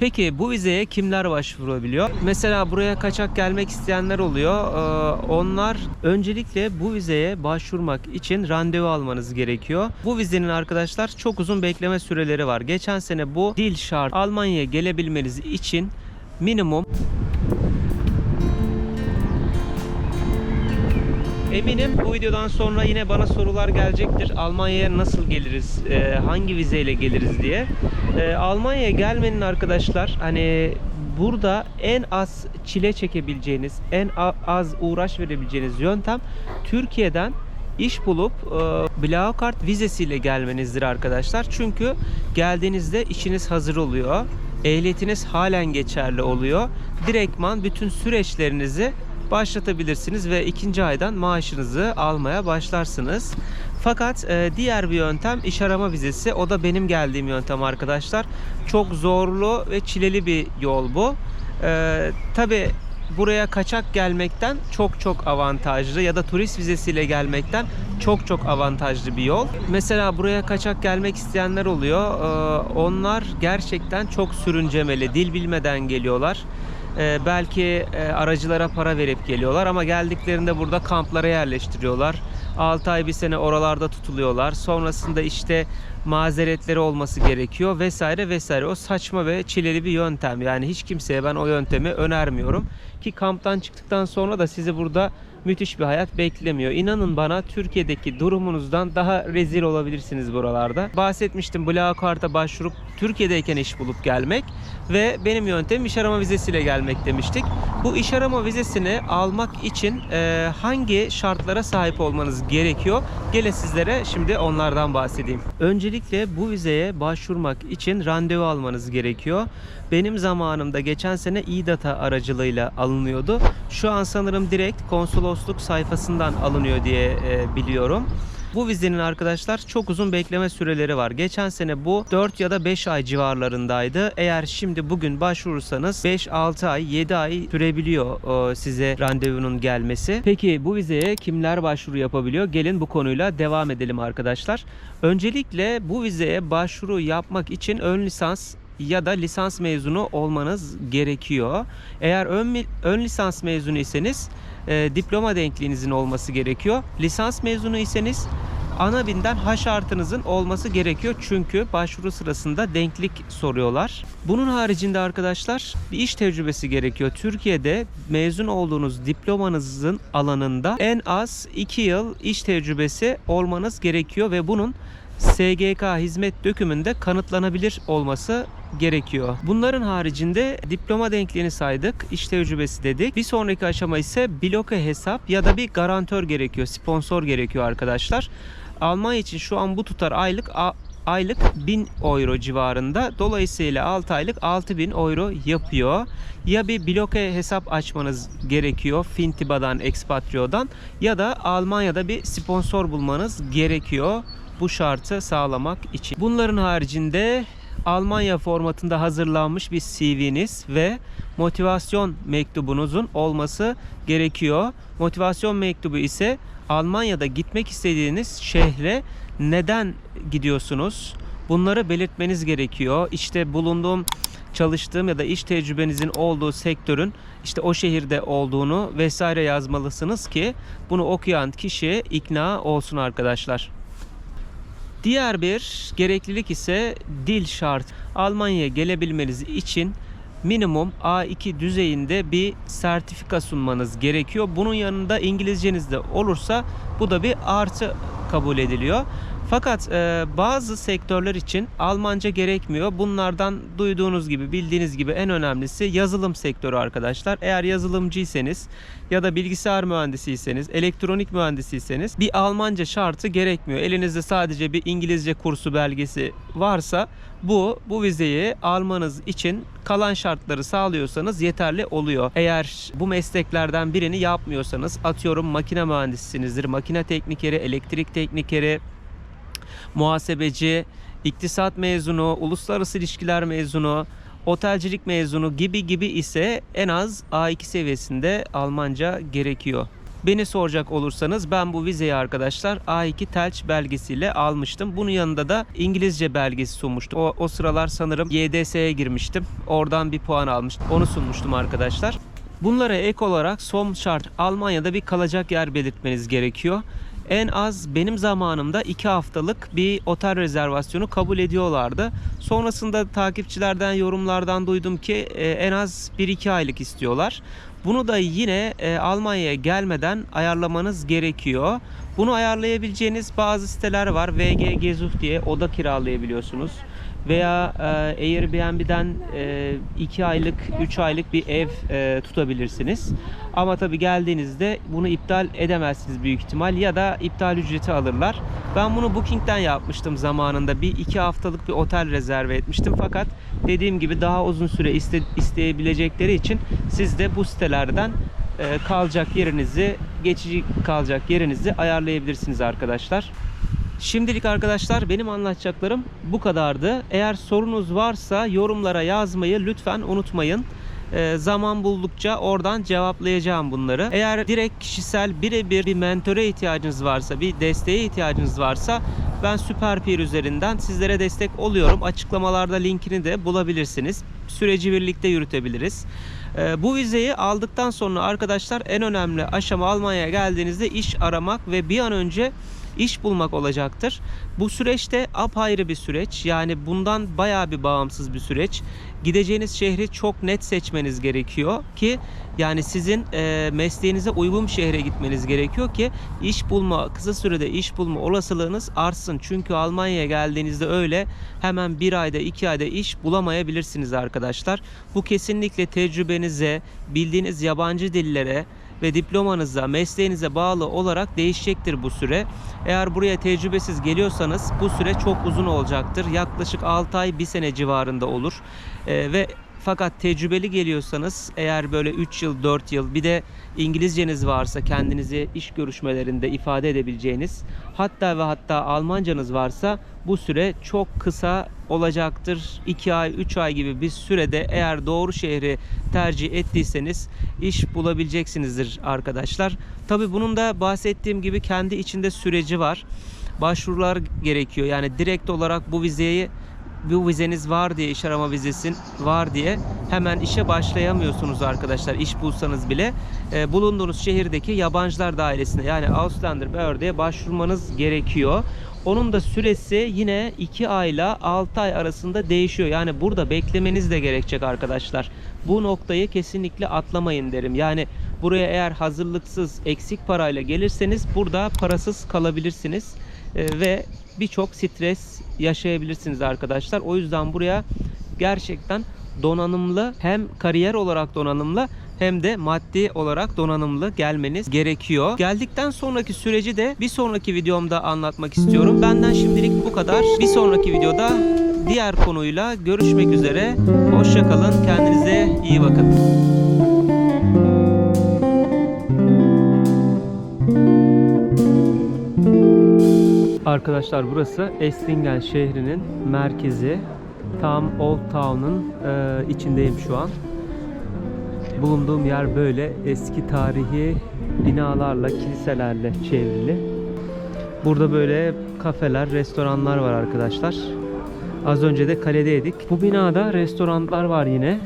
Peki bu vizeye kimler başvurabiliyor? Mesela buraya kaçak gelmek isteyenler oluyor. Ee, onlar öncelikle bu vizeye başvurmak için randevu almanız gerekiyor. Bu vizenin arkadaşlar çok uzun bekleme süreleri var. Geçen sene bu dil şart Almanya'ya gelebilmeniz için minimum Eminim bu videodan sonra yine bana sorular gelecektir. Almanya'ya nasıl geliriz, e, hangi vizeyle geliriz diye. E, Almanya'ya gelmenin arkadaşlar hani burada en az çile çekebileceğiniz, en az uğraş verebileceğiniz yöntem Türkiye'den iş bulup e, Blaukart vizesiyle gelmenizdir arkadaşlar. Çünkü geldiğinizde işiniz hazır oluyor. Ehliyetiniz halen geçerli oluyor. Direktman bütün süreçlerinizi başlatabilirsiniz ve ikinci aydan maaşınızı almaya başlarsınız. Fakat e, diğer bir yöntem iş arama vizesi. O da benim geldiğim yöntem arkadaşlar. Çok zorlu ve çileli bir yol bu. E, Tabi buraya kaçak gelmekten çok çok avantajlı ya da turist vizesiyle gelmekten çok çok avantajlı bir yol. Mesela buraya kaçak gelmek isteyenler oluyor. E, Onlar gerçekten çok sürüncemeli. Dil bilmeden geliyorlar. Ee, belki e, aracılara para verip geliyorlar ama geldiklerinde burada kamplara yerleştiriyorlar. 6 ay bir sene oralarda tutuluyorlar. Sonrasında işte mazeretleri olması gerekiyor vesaire vesaire. O saçma ve çileli bir yöntem. Yani hiç kimseye ben o yöntemi önermiyorum. Ki kamptan çıktıktan sonra da sizi burada müthiş bir hayat beklemiyor. İnanın bana Türkiye'deki durumunuzdan daha rezil olabilirsiniz buralarda. Bahsetmiştim Blaukart'a başvurup Türkiye'deyken iş bulup gelmek ve benim yöntemim iş arama vizesiyle gelmek demiştik. Bu iş arama vizesini almak için e, hangi şartlara sahip olmanız gerekiyor? Gelin sizlere şimdi onlardan bahsedeyim. Öncelikle bu vizeye başvurmak için randevu almanız gerekiyor. Benim zamanımda geçen sene İDATA aracılığıyla alınıyordu. Şu an sanırım direkt konsolosluk sayfasından alınıyor diye e, biliyorum. Bu vizenin arkadaşlar çok uzun bekleme süreleri var. Geçen sene bu 4 ya da 5 ay civarlarındaydı. Eğer şimdi bugün başvurursanız 5-6 ay 7 ay sürebiliyor o size randevunun gelmesi. Peki bu vizeye kimler başvuru yapabiliyor? Gelin bu konuyla devam edelim arkadaşlar. Öncelikle bu vizeye başvuru yapmak için ön lisans ya da lisans mezunu olmanız gerekiyor. Eğer ön, ön lisans mezunu iseniz e, diploma denkliğinizin olması gerekiyor. Lisans mezunu iseniz ana binden H artınızın olması gerekiyor. Çünkü başvuru sırasında denklik soruyorlar. Bunun haricinde arkadaşlar bir iş tecrübesi gerekiyor. Türkiye'de mezun olduğunuz diplomanızın alanında en az 2 yıl iş tecrübesi olmanız gerekiyor ve bunun SGK hizmet dökümünde kanıtlanabilir olması gerekiyor. Bunların haricinde diploma denkliğini saydık, iş tecrübesi dedik. Bir sonraki aşama ise bloke hesap ya da bir garantör gerekiyor, sponsor gerekiyor arkadaşlar. Almanya için şu an bu tutar aylık aylık 1000 euro civarında. Dolayısıyla 6 aylık 6000 euro yapıyor. Ya bir bloke hesap açmanız gerekiyor Fintiba'dan, Expatrio'dan ya da Almanya'da bir sponsor bulmanız gerekiyor bu şartı sağlamak için. Bunların haricinde Almanya formatında hazırlanmış bir CV'niz ve motivasyon mektubunuzun olması gerekiyor. Motivasyon mektubu ise Almanya'da gitmek istediğiniz şehre neden gidiyorsunuz? Bunları belirtmeniz gerekiyor. İşte bulunduğum çalıştığım ya da iş tecrübenizin olduğu sektörün işte o şehirde olduğunu vesaire yazmalısınız ki bunu okuyan kişi ikna olsun arkadaşlar. Diğer bir gereklilik ise dil şart. Almanya'ya gelebilmeniz için minimum A2 düzeyinde bir sertifika sunmanız gerekiyor. Bunun yanında İngilizceniz de olursa bu da bir artı kabul ediliyor. Fakat e, bazı sektörler için Almanca gerekmiyor. Bunlardan duyduğunuz gibi, bildiğiniz gibi en önemlisi yazılım sektörü arkadaşlar. Eğer yazılımcıysanız ya da bilgisayar mühendisiyseniz, elektronik mühendisiyseniz bir Almanca şartı gerekmiyor. Elinizde sadece bir İngilizce kursu belgesi varsa bu bu vizeyi almanız için kalan şartları sağlıyorsanız yeterli oluyor. Eğer bu mesleklerden birini yapmıyorsanız atıyorum makine mühendisisinizdir, makine teknikeri, elektrik teknikeri, muhasebeci, iktisat mezunu, uluslararası ilişkiler mezunu, otelcilik mezunu gibi gibi ise en az A2 seviyesinde Almanca gerekiyor. Beni soracak olursanız ben bu vizeyi arkadaşlar A2 Telç belgesiyle almıştım. Bunun yanında da İngilizce belgesi sunmuştum. O, o sıralar sanırım YDS'ye girmiştim. Oradan bir puan almıştım. Onu sunmuştum arkadaşlar. Bunlara ek olarak son şart Almanya'da bir kalacak yer belirtmeniz gerekiyor. En az benim zamanımda 2 haftalık bir otel rezervasyonu kabul ediyorlardı. Sonrasında takipçilerden, yorumlardan duydum ki e, en az 1-2 aylık istiyorlar. Bunu da yine e, Almanya'ya gelmeden ayarlamanız gerekiyor. Bunu ayarlayabileceğiniz bazı siteler var. VG Gezuch diye oda kiralayabiliyorsunuz. Veya e, Airbnb'den 2 aylık, 3 aylık bir ev e, tutabilirsiniz. Ama tabii geldiğinizde bunu iptal edemezsiniz büyük ihtimal ya da iptal ücreti alırlar. Ben bunu Booking'den yapmıştım zamanında. Bir iki haftalık bir otel rezerve etmiştim. Fakat dediğim gibi daha uzun süre iste, isteyebilecekleri için siz de bu sitelerden e, kalacak yerinizi, geçici kalacak yerinizi ayarlayabilirsiniz arkadaşlar. Şimdilik arkadaşlar benim anlatacaklarım bu kadardı. Eğer sorunuz varsa yorumlara yazmayı lütfen unutmayın. Ee, zaman buldukça oradan cevaplayacağım bunları. Eğer direkt kişisel birebir bir mentöre ihtiyacınız varsa, bir desteğe ihtiyacınız varsa ben Süperpeer üzerinden sizlere destek oluyorum. Açıklamalarda linkini de bulabilirsiniz. Süreci birlikte yürütebiliriz. Ee, bu vizeyi aldıktan sonra arkadaşlar en önemli aşama Almanya'ya geldiğinizde iş aramak ve bir an önce iş bulmak olacaktır. Bu süreçte apayrı bir süreç. Yani bundan bayağı bir bağımsız bir süreç. Gideceğiniz şehri çok net seçmeniz gerekiyor ki yani sizin e, mesleğinize uygun şehre gitmeniz gerekiyor ki iş bulma, kısa sürede iş bulma olasılığınız artsın. Çünkü Almanya'ya geldiğinizde öyle hemen bir ayda iki ayda iş bulamayabilirsiniz arkadaşlar. Bu kesinlikle tecrübenize, bildiğiniz yabancı dillere, ve diplomanıza, mesleğinize bağlı olarak değişecektir bu süre. Eğer buraya tecrübesiz geliyorsanız bu süre çok uzun olacaktır. Yaklaşık 6 ay 1 sene civarında olur. Ee, ve fakat tecrübeli geliyorsanız eğer böyle 3 yıl 4 yıl bir de İngilizceniz varsa kendinizi iş görüşmelerinde ifade edebileceğiniz hatta ve hatta Almancanız varsa bu süre çok kısa olacaktır. 2 ay 3 ay gibi bir sürede eğer doğru şehri tercih ettiyseniz iş bulabileceksinizdir arkadaşlar. Tabi bunun da bahsettiğim gibi kendi içinde süreci var. Başvurular gerekiyor. Yani direkt olarak bu vizeyi bu vizeniz var diye iş arama vizesin var diye hemen işe başlayamıyorsunuz arkadaşlar iş bulsanız bile e, bulunduğunuz şehirdeki yabancılar dairesine yani Ausländer Behörde'ye başvurmanız gerekiyor. Onun da süresi yine 2 ayla 6 ay arasında değişiyor. Yani burada beklemeniz de gerekecek arkadaşlar. Bu noktayı kesinlikle atlamayın derim. Yani buraya eğer hazırlıksız eksik parayla gelirseniz burada parasız kalabilirsiniz. E, ve birçok stres yaşayabilirsiniz arkadaşlar. O yüzden buraya gerçekten donanımlı hem kariyer olarak donanımlı hem de maddi olarak donanımlı gelmeniz gerekiyor. Geldikten sonraki süreci de bir sonraki videomda anlatmak istiyorum. Benden şimdilik bu kadar. Bir sonraki videoda diğer konuyla görüşmek üzere. Hoşçakalın. Kendinize iyi bakın. Arkadaşlar burası Esslingen şehrinin merkezi. Tam Old Town'un e, içindeyim şu an. Bulunduğum yer böyle eski tarihi binalarla, kiliselerle çevrili. Burada böyle kafeler, restoranlar var arkadaşlar. Az önce de kaledeydik. Bu binada restoranlar var yine.